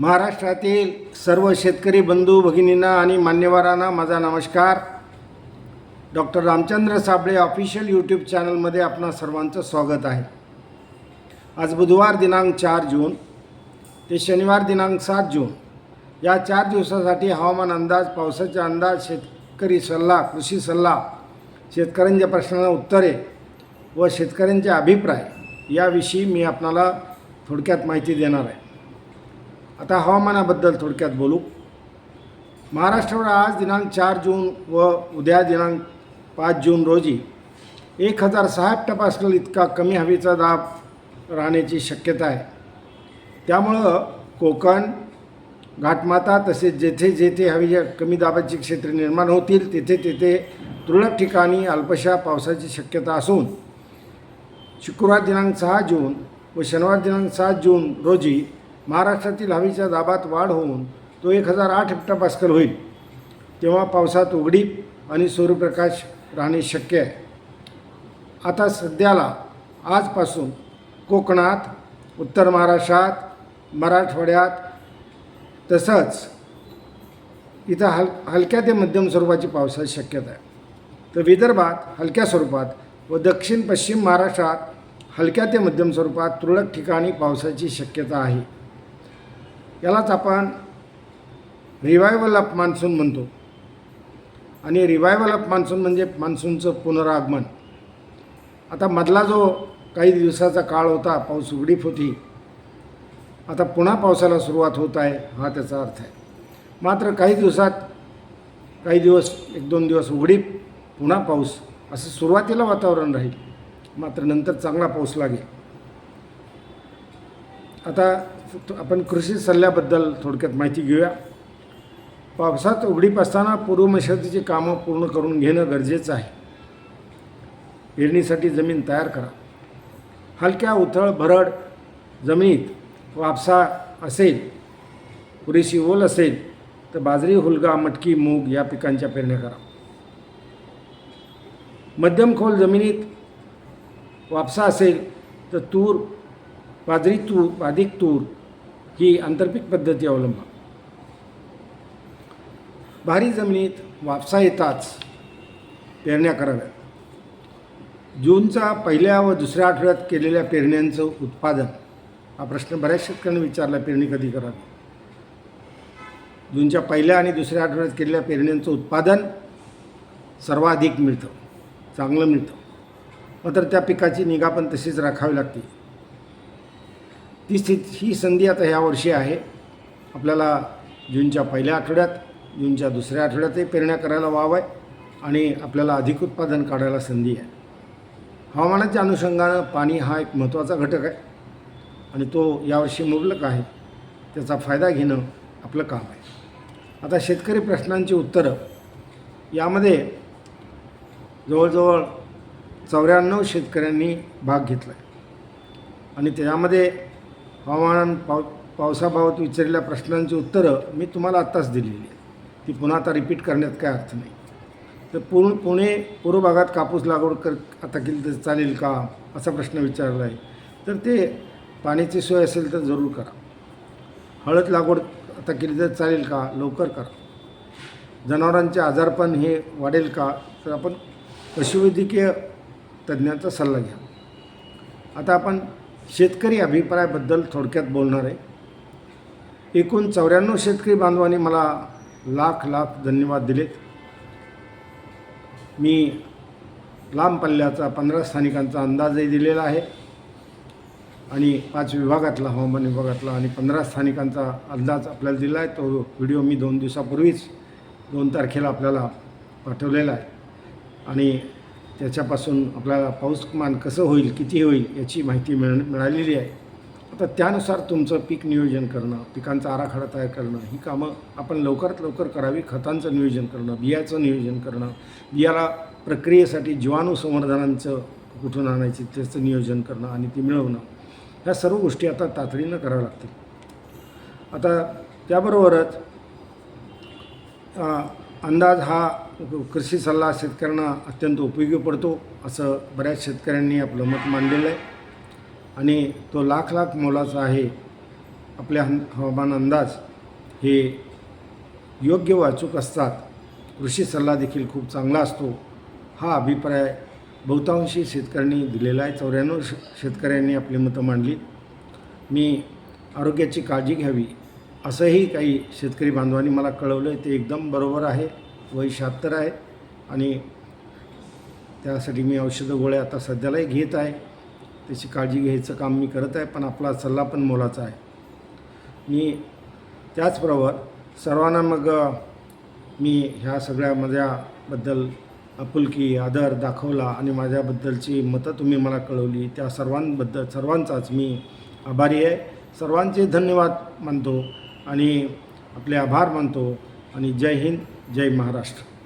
महाराष्ट्रातील सर्व शेतकरी बंधू भगिनींना आणि मान्यवरांना माझा नमस्कार. Doctor Ramchandra Sable official YouTube चॅनलमध्ये आपणा सर्वांचं स्वागत आहे. आज बुधवार दिनांक चार जून ते शनिवार दिनांक सात जून. या चार दिवसासाठी हवामान अंदाज पावसाचा अंदाज शेतकरी सल्ला कृषी सल्ला शेतकऱ्यांच्या प्रश्नांना उत्तरे व शेतकऱ्यांचे अभिप्राय याविषयी मी आपणाला थोडक्यात माहिती देणार आहे. आता हवामानाबद्दल थोडक्यात बोलू. महाराष्ट्रावर आज दिनांक चार जून व उद्या दिनांक पाच जून रोजी एक हजार सहा टपासकल इतका कमी हवेचा दाब राहण्याची शक्यता आहे. त्यामुळं कोकण घाटमाता तसेच जेथे जेथे हवेच्या कमी दाबाची क्षेत्रे निर्माण होतील तेथे तेथे तुरळक ठिकाणी अल्पशा पावसाची शक्यता असून शुक्रवार दिनांक सहा जून व शनिवार दिनांक सात जून रोजी महाराष्ट्रातील हवेच्या दाबात वाढ होऊन तो एक हजार आठ हेक्टरपास्कल होईल. तेव्हा पावसात उघडीप आणि सूर्यप्रकाश राहणे शक्य आहे. आता सध्याला आजपासून कोकणात उत्तर महाराष्ट्रात मराठवाड्यात तसंच इथं हल हलक्या ते मध्यम स्वरूपाची पावसाची शक्यता आहे. तर विदर्भात हलक्या स्वरूपात व दक्षिण पश्चिम महाराष्ट्रात हलक्या ते मध्यम स्वरूपात तुरळक ठिकाणी पावसाची शक्यता आहे. यालाच आपण रिवायवल ऑफ मान्सून म्हणतो. आणि रिवायवल ऑफ मान्सून म्हणजे मान्सूनचं पुनरागमन. आता मधला जो काही दिवसाचा काळ होता पाऊस उघडीप होती आता पुन्हा पावसाला सुरुवात होत आहे हा त्याचा अर्थ आहे. मात्र काही दिवसात काही दिवस एक दोन दिवस उघडीप पुन्हा पाऊस असं सुरुवातीला वातावरण राहील. मात्र नंतर चांगला पाऊस लागेल. आता आपण कृषी सल्ल्याबद्दल थोडक्यात माहिती घेऊया. पावसात उघडीप असताना पूर्व मशागतीची कामं पूर्ण करून घेणं गरजेचं आहे. पेरणीसाठी जमीन तयार करा. हलक्या उथळ भरड जमिनीत वापसा असेल पुरेशी ओल असेल तर बाजरी हुलगा मटकी मूग या पिकांच्या पेरण्या करा. मध्यम खोल जमिनीत वापसा असेल तर तूर बाजरी तूर अधिक तूर ही आंतरपीक पद्धती अवलंबा भारी जमिनीत वापसा येताच पेरण्या कराव्या जूनचा पहिल्या व दुसऱ्या आठवड्यात केलेल्या पेरण्यांचं उत्पादन हा प्रश्न बऱ्याच शेतकऱ्यांनी विचारला पेरणी कधी करावी? जूनच्या पहिल्या आणि दुसऱ्या आठवड्यात केलेल्या पेरण्यांचं उत्पादन सर्वाधिक मिळतं चांगलं मिळतं. मात्र त्या पिकाची निगा पण तशीच राखावी लागते. ती स्थिती ही संधी आता ह्या वर्षी आहे. आपल्याला जूनच्या पहिल्या आठवड्यात जूनच्या दुसऱ्या आठवड्यातही पेरण्या करायला वाव आहे आणि आपल्याला अधिक उत्पादन काढायला संधी आहे. हवामानाच्या अनुषंगानं पाणी हा एक महत्त्वाचा घटक आहे आणि तो यावर्षी मुबलक आहे. त्याचा फायदा घेणं आपलं काम आहे. आता शेतकरी प्रश्नांची उत्तरं. यामध्ये जवळजवळ चौऱ्याण्णव शेतकऱ्यांनी भाग घेतला आहे आणि त्यामध्ये हवामान पाव पावसाबाबत विचारलेल्या प्रश्नांची उत्तरं मी तुम्हाला आत्ताच दिलेली आहे ती पुन्हा आता रिपीट करण्यात काय अर्थ नाही. तर पूर्ण पुणे पूर्व भागात कापूस लागवड कर आता केली तर चालेल का? असा प्रश्न विचारला आहे तर ते पाण्याची सोय असेल तर जरूर करा. हळद लागवड आता केली तर चालेल का? लवकर करा. जनावरांचे आजारपण हे वाढेल का? तर आपण पशुवैद्यकीय तज्ज्ञांचा सल्ला घ्या. आता आपण शेतकरी अभिप्रायाबद्दल थोडक्यात बोलणार आहे. एकूण चौऱ्याण्णव शेतकरी बांधवांनी मला लाख लाख धन्यवाद दिलेत. मी लांब पल्ल्याचा पंधरा स्थानिकांचा अंदाजही दिलेला आहे. आणि पाच विभागातला हवामान विभागातला आणि पंधरा स्थानिकांचा अंदाज आपल्याला दिला आहे. तो व्हिडिओ मी दोन दिवसापूर्वीच दोन तारखेला आपल्याला पाठवलेला आहे. आणि त्याच्यापासून आपल्याला पाऊसमान कसं होईल किती होईल याची माहिती मिळ मिळालेली आहे. आता त्यानुसार तुमचं पीक नियोजन करणं पिकांचा आराखडा तयार करणं ही कामं आपण लवकरात लवकर करावी खतांचं नियोजन करणं बियाचं नियोजन करणं बियाला प्रक्रियेसाठी जीवाणू संवर्धनांचं कुठून आणायची त्याचं नियोजन करणं आणि ती मिळवणं ह्या सर्व गोष्टी आता तातडीनं कराव्या लागतील. आता त्याबरोबरच अंदाज हा कृषी सल्ला शेतकऱ्यांना अत्यंत उपयोगी पडतो असं बऱ्याच शेतकऱ्यांनी आपलं मत मांडलेलं आहे. आणि तो लाख लाख मोलाचा आहे आपले हं हवामान अंदाज हे योग्य वाचूक असतात कृषी सल्ला देखील खूप चांगला असतो हा अभिप्राय बहुतांशी शेतकऱ्यांनी दिलेला आहे. चौऱ्याण्णव श शेतकऱ्यांनी आपली मतं मांडली. मी आरोग्याची काळजी घ्यावी असंही काही शेतकरी बांधवांनी मला कळवलं आहे ते एकदम बरोबर आहे वय शहात्तर आहे आणि त्यासाठी मी औषधं गोळ्या आता सध्यालाही घेत आहे. त्याची काळजी घ्यायचं काम मी करत आहे पण आपला सल्ला पण मोलाचा आहे. मी त्याचबरोबर सर्वांना मग मी ह्या सगळ्या माझ्याबद्दल आपुलकी आदर दाखवला आणि माझ्याबद्दलची मतं तुम्ही मला कळवली त्या सर्वांबद्दल सर्वांचाच मी आभारी आहे. सर्वांचे धन्यवाद मानतो. आणि आपले आभार मानतो आणि जय हिंद जय महाराष्ट्र.